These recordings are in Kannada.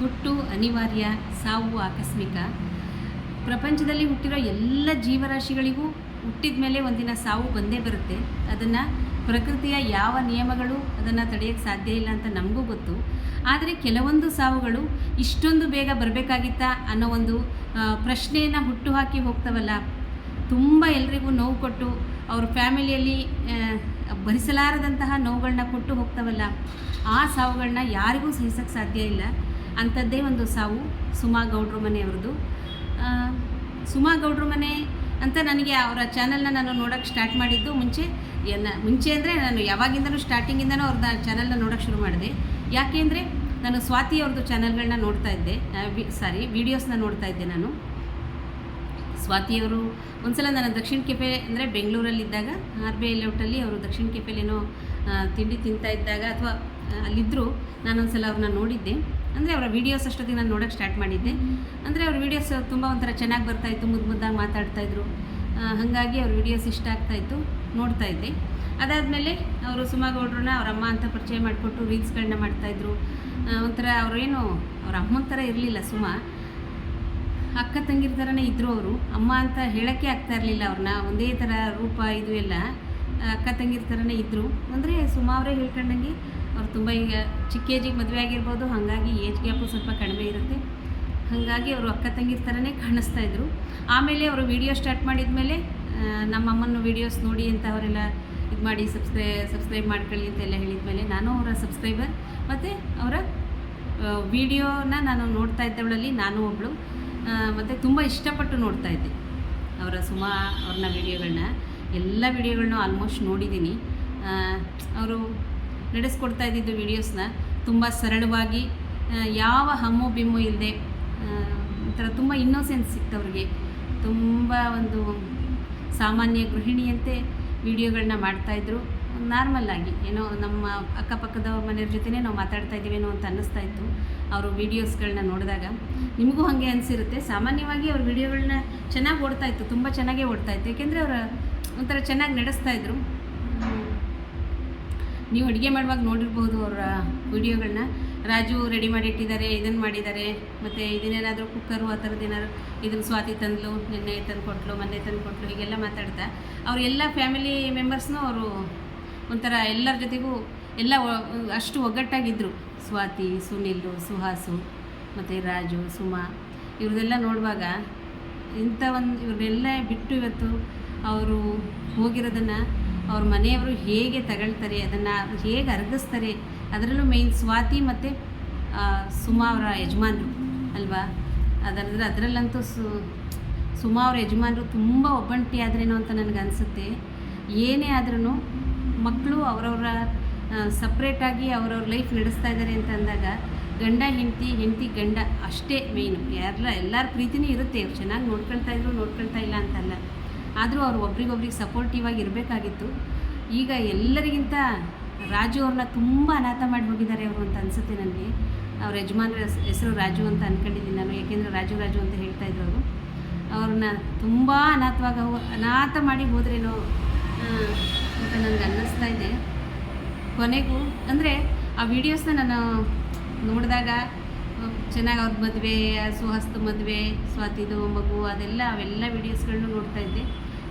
ಹುಟ್ಟು, ಅನಿವಾರ್ಯ, ಸಾವು, ಆಕಸ್ಮಿಕ. ಪ್ರಪಂಚದಲ್ಲಿ ಹುಟ್ಟಿರೋ ಎಲ್ಲ ಜೀವರಾಶಿಗಳಿಗೂ ಹುಟ್ಟಿದ ಮೇಲೆ ಒಂದಿನ ಸಾವು ಬಂದೇ ಬರುತ್ತೆ. ಅದನ್ನು ಪ್ರಕೃತಿಯ ಯಾವ ನಿಯಮಗಳು ಅದನ್ನು ತಡೆಯೋಕ್ಕೆ ಸಾಧ್ಯ ಇಲ್ಲ ಅಂತ ನಮಗೂ ಗೊತ್ತು. ಆದರೆ ಕೆಲವೊಂದು ಸಾವುಗಳು ಇಷ್ಟೊಂದು ಬೇಗ ಬರಬೇಕಾಗಿತ್ತಾ ಅನ್ನೋ ಒಂದು ಪ್ರಶ್ನೆಯನ್ನು ಹುಟ್ಟುಹಾಕಿ ಹೋಗ್ತವಲ್ಲ. ತುಂಬ ಎಲ್ರಿಗೂ ನೋವು ಕೊಟ್ಟು ಅವ್ರ ಫ್ಯಾಮಿಲಿಯಲ್ಲಿ ಭರಿಸಲಾರದಂತಹ ನೋವುಗಳನ್ನ ಕೊಟ್ಟು ಹೋಗ್ತವಲ್ಲ. ಆ ಸಾವುಗಳನ್ನ ಯಾರಿಗೂ ಸಹಿಸೋಕ್ಕೆ ಸಾಧ್ಯ ಇಲ್ಲ. ಅಂಥದ್ದೇ ಒಂದು ಸಾವು ಸುಮಾ ಗೌಡ್ರ ಮನೆಯವ್ರದ್ದು. ಸುಮಾ ಗೌಡ್ರ ಮನೆ ಅಂತ ನನಗೆ ಅವರ ಚಾನಲ್ನ ನಾನು ನೋಡೋಕ್ಕೆ ಸ್ಟಾರ್ಟ್ ಮಾಡಿದ್ದು ಮುಂಚೆ ಎಲ್ಲ ಮುಂಚೆ ಅಂದರೆ ನಾನು ಯಾವಾಗಿಂದನೂ ಸ್ಟಾರ್ಟಿಂಗಿಂದನೂ ಅವ್ರದ್ದು ಚಾನಲ್ನ ನೋಡೋಕ್ಕೆ ಶುರು ಮಾಡಿದೆ. ಯಾಕೆ ಅಂದರೆ ನಾನು ಸ್ವಾತಿ ಅವ್ರದ್ದು ಚಾನಲ್ಗಳನ್ನ ನೋಡ್ತಾ ಇದ್ದೆ. ಸಾರಿ, ವೀಡಿಯೋಸ್ನ ನೋಡ್ತಾ ಇದ್ದೆ ನಾನು. ಸ್ವಾತಿಯವರು ಒಂದ್ಸಲ ನಾನು ದಕ್ಷಿಣ ಕೆಫೆ ಅಂದರೆ ಬೆಂಗಳೂರಲ್ಲಿದ್ದಾಗ, ಆರ್ ಬಿ ಐ ಲೇಔಟಲ್ಲಿ ಅವರು ದಕ್ಷಿಣ ಕೆಫೆಲೇನೋ ತಿಂಡಿ ತಿಂತಾ ಇದ್ದಾಗ ಅಥವಾ ಅಲ್ಲಿದ್ದರೂ ನಾನೊಂದ್ಸಲ ಅವ್ರನ್ನ ನೋಡಿದ್ದೆ. ಅಂದರೆ ಅವರ ವೀಡಿಯೋಸ್ ಅಷ್ಟೊತ್ತಿಗೆ ನಾನು ನೋಡೋಕ್ಕೆ ಸ್ಟಾರ್ಟ್ ಮಾಡಿದ್ದೆ. ಅಂದರೆ ಅವ್ರ ವೀಡಿಯೋಸ್ ತುಂಬ ಒಂಥರ ಚೆನ್ನಾಗಿ ಬರ್ತಾಯಿತ್ತು ಮುದ್ದು ಮುದ್ದಾಗಿ ಮಾತಾಡ್ತಾಯಿದ್ರು ಹಾಗಾಗಿ ಅವ್ರ ವೀಡಿಯೋಸ್ ಇಷ್ಟ ಆಗ್ತಾಯಿತ್ತು ನೋಡ್ತಾ ಇದ್ದೆ. ಅದಾದಮೇಲೆ ಅವರು ಸುಮಗೌಡ್ರನ್ನ ಅವ್ರ ಅಮ್ಮ ಅಂತ ಪರಿಚಯ ಮಾಡಿಕೊಟ್ಟು ರೀಲ್ಸ್ಗಳನ್ನ ಮಾಡ್ತಾಯಿದ್ರು ಒಂಥರ ಅವರೇನು ಅವ್ರ ಅಮ್ಮನ ಥರ ಇರಲಿಲ್ಲ ಸುಮಾ. ಅಕ್ಕ ತಂಗಿರ ಥರನೇ ಇದ್ದರು ಅವರು. ಅಮ್ಮ ಅಂತ ಹೇಳೋಕ್ಕೆ ಆಗ್ತಾ ಇರಲಿಲ್ಲ ಅವ್ರನ್ನ ಒಂದೇ ಥರ ರೂಪ ಇದು ಎಲ್ಲ ಅಕ್ಕ ತಂಗಿರ ಥರನೇ ಇದ್ದರು ಅಂದರೆ ಅವರೇ ಹೇಳ್ಕೊಂಡಂಗೆ ಅವ್ರು ತುಂಬ ಈಗ ಚಿಕ್ಕ ಏಜಿಗೆ ಮದುವೆ ಆಗಿರ್ಬೋದು, ಹಾಗಾಗಿ ಏಜ್ ಗ್ಯಾಪು ಸ್ವಲ್ಪ ಕಡಿಮೆ ಇರುತ್ತೆ. ಹಾಗಾಗಿ ಅವರು ಅಕ್ಕ ತಂಗಿರ ಥರನೇ ಕಾಣಿಸ್ತಾ ಇದ್ರು. ಆಮೇಲೆ ಅವರು ವಿಡಿಯೋ ಸ್ಟಾರ್ಟ್ ಮಾಡಿದ ಮೇಲೆ ನಮ್ಮ ಅಮ್ಮನ ವೀಡಿಯೋಸ್ ನೋಡಿ ಅಂತ ಅವರೆಲ್ಲ ಇದು ಮಾಡಿ ಸಬ್ಸ್ಕ್ರೈ ಸಬ್ಸ್ಕ್ರೈಬ್ ಮಾಡ್ಕೊಳ್ಳಿ ಅಂತೆಲ್ಲ ಹೇಳಿದ ಮೇಲೆ ನಾನು ಅವರ ಸಬ್ಸ್ಕ್ರೈಬರ್ ಮತ್ತು ಅವರ ವಿಡಿಯೋನ ನಾನು ನೋಡ್ತಾ ಇದ್ದವಳಲ್ಲಿ ನಾನು ಒಬ್ಬಳು ಮತ್ತು ತುಂಬ ಇಷ್ಟಪಟ್ಟು ನೋಡ್ತಾ ಇದ್ದೆ. ಅವರ ಸುಮಾ ಅವ್ರನ್ನ ವಿಡಿಯೋಗಳನ್ನ ಎಲ್ಲ ವಿಡಿಯೋಗಳನ್ನೂ ಆಲ್ಮೋಸ್ಟ್ ನೋಡಿದ್ದೀನಿ. ಅವರು ನಡೆಸ್ಕೊಡ್ತಾ ಇದ್ದಿದ್ದು ವೀಡಿಯೋಸ್ನ ತುಂಬ ಸರಳವಾಗಿ ಯಾವ ಹಮ್ಮು ಬಿಮ್ಮು ಇಲ್ಲದೆ ಒಂಥರ ತುಂಬ ಇನ್ನೋಸೆನ್ಸ್ ಸಿಕ್ತು ಅವ್ರಿಗೆ ತುಂಬ ಒಂದು ಸಾಮಾನ್ಯ ಗೃಹಿಣಿಯಂತೆ ವಿಡಿಯೋಗಳನ್ನ ಮಾಡ್ತಾಯಿದ್ರು ನಾರ್ಮಲ್ ಆಗಿ, ಏನೋ ನಮ್ಮ ಅಕ್ಕಪಕ್ಕದ ಮನೆಯವ್ರ ಜೊತೆನೇ ನಾವು ಮಾತಾಡ್ತಾ ಇದ್ದೀವೇನೋ ಅಂತ ಅನ್ನಿಸ್ತಾ ಇತ್ತು ಅವರು ವೀಡಿಯೋಸ್ಗಳನ್ನ ನೋಡಿದಾಗ. ನಿಮಗೂ ಹಾಗೆ ಅನಿಸಿರುತ್ತೆ. ಸಾಮಾನ್ಯವಾಗಿ ಅವ್ರ ವೀಡಿಯೋಗಳನ್ನ ಚೆನ್ನಾಗಿ ಓಡ್ತಾ ಇತ್ತು, ತುಂಬ ಚೆನ್ನಾಗೇ ಓಡ್ತಾ ಇತ್ತು. ಏಕೆಂದರೆ ಅವರ ಒಂಥರ ಚೆನ್ನಾಗಿ ನಡೆಸ್ತಾ ಇದ್ರು. ಹ್ಮ್. ನೀವು ಅಡುಗೆ ಮಾಡುವಾಗ ನೋಡಿರ್ಬೋದು ಅವರ ವಿಡಿಯೋಗಳನ್ನ. ರಾಜು ರೆಡಿ ಮಾಡಿಟ್ಟಿದ್ದಾರೆ ಇದನ್ನು ಮಾಡಿದ್ದಾರೆ. ಮತ್ತು ಇದನ್ನೇನಾದರೂ ಕುಕ್ಕರು ಆ ಥರದ್ದು ಏನಾದ್ರು ಇದನ್ನು ಸ್ವಾತಿ ತಂದ್ಲು, ನಿನ್ನೆ ತಂದು ಕೊಟ್ಲು, ಮೊನ್ನೆ ತಂದು ಹೀಗೆಲ್ಲ ಮಾತಾಡ್ತಾ. ಅವ್ರ ಎಲ್ಲ ಫ್ಯಾಮಿಲಿ ಮೆಂಬರ್ಸ್ನೂ ಅವರು ಒಂಥರ ಎಲ್ಲರ ಜೊತೆಗೂ ಎಲ್ಲ ಅಷ್ಟು ಒಗ್ಗಟ್ಟಾಗಿದ್ದರು ಸ್ವಾತಿ ಸುನಿಲು ಸುಹಾಸು, ಮತ್ತು ರಾಜು, ಸುಮಾ, ಇವ್ರದೆಲ್ಲ ನೋಡುವಾಗ ಇಂಥ ಒಂದು ಇವ್ರನ್ನೆಲ್ಲ ಬಿಟ್ಟು ಇವತ್ತು ಅವರು ಹೋಗಿರೋದನ್ನು ಅವ್ರ ಮನೆಯವರು ಹೇಗೆ ತಗೊಳ್ತಾರೆ, ಅದನ್ನು ಹೇಗೆ ಅರಗಿಸ್ತಾರೆ, ಅದರಲ್ಲೂ ಮೇಯ್ನ್ ಸ್ವಾತಿ ಮತ್ತು ಸುಮಾ ಅವರ ಯಜಮಾನರು ಅಲ್ವಾ? ಅದರ ಅದರಲ್ಲಂತೂ ಸು, ಸುಮಾ ಅವ್ರ ಯಜಮಾನರು ತುಂಬ ಒಬ್ಬಂಟಿ ಆದ್ರೇನೋ ಅಂತ ನನಗೆ ಅನಿಸುತ್ತೆ. ಏನೇ ಆದ್ರೂ ಮಕ್ಕಳು ಅವರವರ ಸಪ್ರೇಟಾಗಿ ಅವರವ್ರ ಲೈಫ್ ನಡೆಸ್ತಾ ಇದ್ದಾರೆ ಅಂತ ಅಂದಾಗ ಗಂಡ, ಹೆಂಡತಿ ಹೆಂಡತಿ, ಗಂಡ ಅಷ್ಟೇ ಮೇಯ್ನು ಯಾರ ಎಲ್ಲರ ಪ್ರೀತಿನೂ ಇರುತ್ತೆ. ಚೆನ್ನಾಗಿ ನೋಡ್ಕೊಳ್ತಾ ಇದ್ರು, ನೋಡ್ಕೊಳ್ತಾ ಇಲ್ಲ ಅಂತಲ್ಲ. ಆದರೂ ಅವ್ರು ಒಬ್ರಿಗೊಬ್ರಿಗೆ ಸಪೋರ್ಟಿವ್ ಆಗಿ ಇರಬೇಕಾಗಿತ್ತು. ಈಗ ಎಲ್ಲರಿಗಿಂತ ರಾಜು ಅವ್ರನ್ನ ತುಂಬ ಅನಾಥ ಮಾಡಿ ಹೋಗಿದ್ದಾರೆ ಅವರು ಅಂತ ಅನಿಸುತ್ತೆ ನನಗೆ. ಅವ್ರ ಯಜಮಾನ್ರ ಹೆಸರು ರಾಜು ಅಂತ ಅಂದ್ಕೊಂಡಿದ್ದೀನಿ ನಾನು ಏಕೆಂದರೆ ರಾಜು ರಾಜು ಅಂತ ಹೇಳ್ತಾ ಇದ್ರು ಅವರು ಅವ್ರನ್ನ ತುಂಬ ಅನಾಥವಾಗ ಅನಾಥ ಮಾಡಿ ಹೋದ್ರೇನೋ ಅಂತ ನನಗೆ ಅನ್ನಿಸ್ತಾ ಇದೆ. ಕೊನೆಗೂ, ಅಂದರೆ ಆ ವಿಡಿಯೋಸ್ನ ನಾನು ನೋಡಿದಾಗ ಚೆನ್ನಾಗಿ ಅವ್ರ ಮದುವೆ ಸುಹಸ್ತು ಮದುವೆ, ಸ್ವಾತಿದು, ಮಗು ಅದೆಲ್ಲ, ಅವೆಲ್ಲ ವೀಡಿಯೋಸ್ಗಳನ್ನೂ ನೋಡ್ತಾ ಇದ್ದೆ.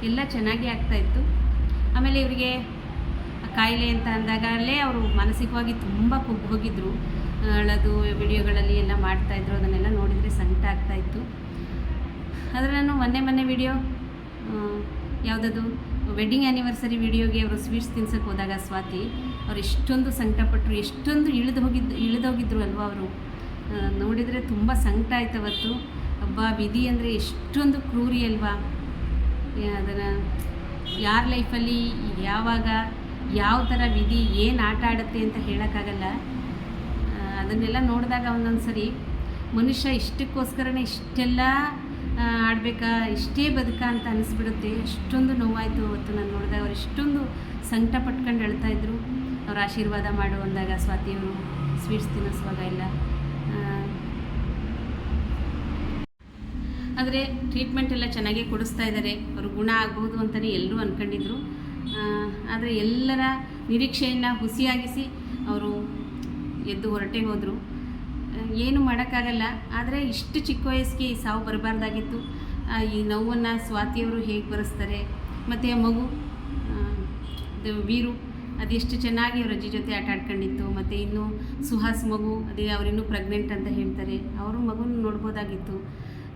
ಎಲ್ಲ ಚೆನ್ನಾಗಿ ಆಗ್ತಾಯಿತ್ತು ಆಮೇಲೆ ಇವರಿಗೆ ಕಾಯಿಲೆ ಅಂತ ಅಂದಾಗಲೇ ಅವರು ಮಾನಸಿಕವಾಗಿ ತುಂಬ ಕುಗ್ಗಿ ಹೋಗಿದ್ರು. ಅಳದು ವಿಡಿಯೋಗಳಲ್ಲಿ ಎಲ್ಲ ಮಾಡ್ತಾಯಿದ್ರು ಅದನ್ನೆಲ್ಲ ನೋಡಿದರೆ ಸಂಕಟ ಆಗ್ತಾಯಿತ್ತು ಆದರೆ ನಾನು ಮೊನ್ನೆ ಮೊನ್ನೆ ವಿಡಿಯೋ ಯಾವುದದು, ವೆಡ್ಡಿಂಗ್ ಆ್ಯನಿವರ್ಸರಿ ವಿಡಿಯೋಗೆ ಅವರು ಸ್ವೀಟ್ಸ್ ತಿನ್ಸಕ್ಕೆ ಹೋದಾಗ ಸ್ವಾತಿ, ಅವ್ರು ಎಷ್ಟೊಂದು ಸಂಕಟಪಟ್ಟರು ಎಷ್ಟೊಂದು ಇಳಿದು ಹೋಗಿದ್ದು ಇಳಿದೋಗಿದ್ರು ಅಲ್ವಾ ಅವರು. ನೋಡಿದರೆ ತುಂಬ ಸಂಕಟ ಆಯ್ತು ಅವತ್ತು. ಹಬ್ಬ ವಿಧಿ ಅಂದರೆ ಎಷ್ಟೊಂದು ಕ್ರೂರಿ ಅಲ್ವಾ. ಅದನ್ನು ಯಾರ ಲೈಫಲ್ಲಿ ಯಾವಾಗ ಯಾವ ಥರ ವಿಧಿ ಏನು ಆಟ ಆಡುತ್ತೆ ಅಂತ ಹೇಳೋಕ್ಕಾಗಲ್ಲ. ಅದನ್ನೆಲ್ಲ ನೋಡಿದಾಗ ಒಂದೊಂದು ಸರಿ ಮನುಷ್ಯ ಇಷ್ಟಕ್ಕೋಸ್ಕರನೇ ಇಷ್ಟೆಲ್ಲ ಆಡಬೇಕಾ, ಇಷ್ಟೇ ಬದುಕ ಅಂತ ಅನಿಸ್ಬಿಡುತ್ತೆ. ಅಷ್ಟೊಂದು ನೋವಾಯಿತು ಅವತ್ತು ನಾನು ನೋಡಿದಾಗ. ಅವ್ರು ಇಷ್ಟೊಂದು ಸಂಕಟ ಪಟ್ಕೊಂಡು ಹೇಳ್ತಾಯಿದ್ರು ಅವ್ರ ಆಶೀರ್ವಾದ ಮಾಡು ಅಂದಾಗ ಸ್ವಾತಿಯವರು, ಸ್ವೀಟ್ಸ್ ತಿನ್ನಿಸುವಾಗ ಎಲ್ಲ ಆ, ಆದರೆ ಟ್ರೀಟ್ಮೆಂಟ್ ಎಲ್ಲ ಚೆನ್ನಾಗೇ ಕೊಡಿಸ್ತಾ ಇದ್ದಾರೆ ಅವರು ಗುಣ ಆಗ್ಬೋದು ಅಂತಲೇ ಎಲ್ಲರೂ ಅಂದ್ಕೊಂಡಿದ್ರು ಆದರೆ ಎಲ್ಲರ ನಿರೀಕ್ಷೆಯನ್ನು ಹುಸಿಯಾಗಿಸಿ ಅವರು ಎದ್ದು ಹೊರಟೇ ಹೋದರು. ಏನು ಮಾಡೋಕ್ಕಾಗಲ್ಲ. ಆದರೆ ಇಷ್ಟು ಚಿಕ್ಕ ವಯಸ್ಸಿಗೆ ಈ ಸಾವು ಬರಬಾರ್ದಾಗಿತ್ತು. ಈ ನೋವನ್ನು ಸ್ವಾತಿಯವರು ಹೇಗೆ ಬರೆಸ್ತಾರೆ? ಮತ್ತು ಆ ಮಗು ವೀರು, ಅದೆಷ್ಟು ಚೆನ್ನಾಗಿ ಅವ್ರ ಅಜ್ಜಿ ಜೊತೆ ಆಟ ಆಡ್ಕೊಂಡಿತ್ತು. ಮತ್ತು ಇನ್ನು ಸುಹಾಸ್ ಮಗು, ಅದೇ ಅವರಿನ್ನೂ ಪ್ರೆಗ್ನೆಂಟ್ ಅಂತ ಹೇಳ್ತಾರೆ. ಅವರು ಮಗುನ ನೋಡ್ಬೋದಾಗಿತ್ತು.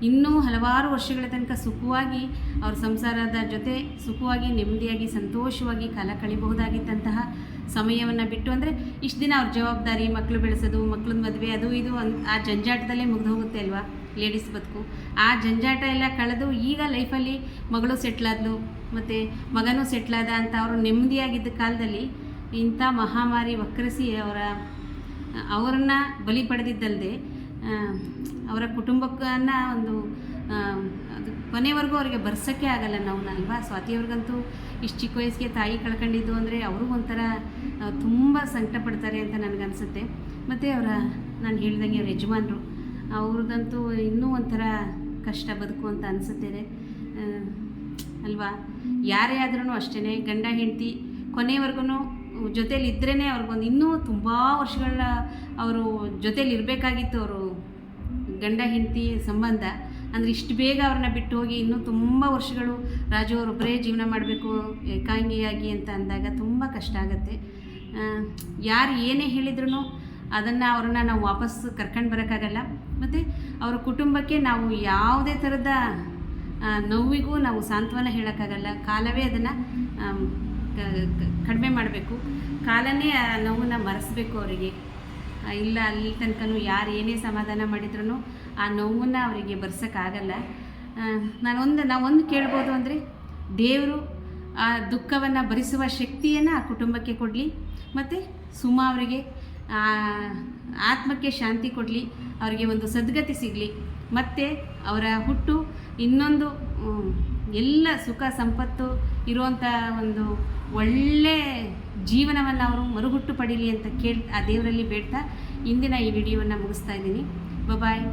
ಇನ್ನೂ ಹಲವಾರು ವರ್ಷಗಳ ತನಕ ಸುಖವಾಗಿ ಅವ್ರ ಸಂಸಾರದ ಜೊತೆ ಸುಖವಾಗಿ, ನೆಮ್ಮದಿಯಾಗಿ, ಸಂತೋಷವಾಗಿ ಕಾಲ ಕಳಿಬಹುದಾಗಿದ್ದಂತಹ ಸಮಯವನ್ನು ಬಿಟ್ಟು ಅಂದರೆ ಇಷ್ಟು ದಿನ ಅವ್ರ ಜವಾಬ್ದಾರಿ ಮಕ್ಕಳು ಬೆಳೆಸೋದು ಮಕ್ಕಳನ್ನ ಮದುವೆ, ಅದು ಇದು ಆ ಜಂಜಾಟದಲ್ಲೇ ಮುಗ್ದು ಹೋಗುತ್ತೆ ಅಲ್ವಾ ಲೇಡೀಸ್ ಬದುಕು? ಆ ಜಂಜಾಟ ಎಲ್ಲ ಕಳೆದು ಈಗ ಲೈಫಲ್ಲಿ ಮಗಳು ಸೆಟ್ಲಾದ್ಲು ಮತ್ತು ಮಗನೂ ಸೆಟ್ಲಾದ ಅಂತ ಅವರು ನೆಮ್ಮದಿಯಾಗಿದ್ದ ಕಾಲದಲ್ಲಿ ಇಂಥ ಮಹಾಮಾರಿ ವಕ್ರಿಸಿ ಅವರ ಅವರನ್ನು ಬಲಿ ಪಡೆದಿದ್ದಲ್ಲದೆ ಅವರ ಕುಟುಂಬಕ್ಕನ್ನು ಒಂದು ಅದು ಕೊನೆವರೆಗೂ ಅವರಿಗೆ ಬರ್ಸೋಕ್ಕೆ ಆಗಲ್ಲ ನಾವು ಅಲ್ವಾ? ಸ್ವಾತಿಯವ್ರಿಗಂತೂ ಇಷ್ಟು ಚಿಕ್ಕ ವಯಸ್ಸಿಗೆ ತಾಯಿ ಕಳ್ಕೊಂಡಿದ್ದು ಅಂದರೆ ಅವರು ಒಂಥರ ತುಂಬ ಸಂಕಟ ಪಡ್ತಾರೆ ಅಂತ ನನಗನ್ಸುತ್ತೆ. ಮತ್ತು ಅವರ, ನಾನು ಹೇಳ್ದಂಗೆ ಅವ್ರ ಯಜಮಾನರು ಅವ್ರದ್ದಂತೂ ಇನ್ನೂ ಒಂಥರ ಕಷ್ಟ ಬದುಕು ಅಂತ ಅನಿಸುತ್ತೆ ಅಲ್ವಾ? ಯಾರೇ ಆದ್ರೂ ಅಷ್ಟೇ ಗಂಡ, ಹೆಂಡತಿ ಕೊನೆವರೆಗೂ ಜೊತೇಲಿ ಇದ್ರೇ ಅವ್ರಿಗೊಂದು ಇನ್ನೂ ತುಂಬ ವರ್ಷಗಳ ಅವರು ಜೊತೇಲಿ ಇರಬೇಕಾಗಿತ್ತು ಅವರು ಗಂಡ ಹೆಂಡತಿ ಸಂಬಂಧ. ಅಂದರೆ ಇಷ್ಟು ಬೇಗ ಅವ್ರನ್ನ ಬಿಟ್ಟು ಹೋಗಿ ಇನ್ನೂ ತುಂಬ ವರ್ಷಗಳು ರಾಜು ಅವರೊಬ್ಬರೇ ಜೀವನ ಮಾಡಬೇಕು, ಏಕಾಂಗಿಯಾಗಿ ಅಂತ ಅಂದಾಗ ತುಂಬ ಕಷ್ಟ ಆಗುತ್ತೆ. ಯಾರು ಏನೇ ಹೇಳಿದ್ರು ಅದನ್ನು ಅವ್ರನ್ನ ನಾವು ವಾಪಸ್ ಕರ್ಕೊಂಡು ಬರೋಕ್ಕಾಗಲ್ಲ. ಮತ್ತು ಅವರ ಕುಟುಂಬಕ್ಕೆ ನಾವು ಯಾವುದೇ ಥರದ ನೋವಿಗೂ ನಾವು ಸಾಂತ್ವನ ಹೇಳೋಕ್ಕಾಗಲ್ಲ. ಕಾಲವೇ ಅದನ್ನು ಕಡಿಮೆ ಮಾಡಬೇಕು. ಕಾಲನೇ ಆ ನೋವನ್ನ ಮರೆಸ್ಬೇಕು ಅವರಿಗೆ. ಇಲ್ಲ ಅಲ್ಲಿ ತನಕನೂ ಯಾರು ಏನೇ ಸಮಾಧಾನ ಮಾಡಿದ್ರು ಆ ನೋವನ್ನ ಅವರಿಗೆ ಬರ್ಸೋಕ್ಕಾಗಲ್ಲ. ನಾನೊಂದು, ನಾವೊಂದು ಕೇಳ್ಬೋದು ಅಂದರೆ ದೇವರು ಆ ದುಃಖವನ್ನು ಭರಿಸುವ ಶಕ್ತಿಯನ್ನು ಆ ಕುಟುಂಬಕ್ಕೆ ಕೊಡಲಿ. ಮತ್ತು ಸುಮಾ ಅವರಿಗೆ ಆತ್ಮಕ್ಕೆ ಶಾಂತಿ ಕೊಡಲಿ. ಅವರಿಗೆ ಒಂದು ಸದ್ಗತಿ ಸಿಗಲಿ. ಮತ್ತು ಅವರ ಹುಟ್ಟು ಇನ್ನೊಂದು ಎಲ್ಲ ಸುಖ ಸಂಪತ್ತು ಇರುವಂಥ ಒಂದು ಒಳ್ಳೆ ಜೀವನವನ್ನು ಅವರು ಮರುಗುಟ್ಟು ಪಡೀಲಿ ಅಂತ ಕೇಳಿ ಆ ದೇವರಲ್ಲಿ ಬೇಡ್ತಾ ಇಂದಿನ ಈ ವಿಡಿಯೋವನ್ನು ಮುಗಿಸ್ತಾ ಇದ್ದೀನಿ. ಬಾಯ್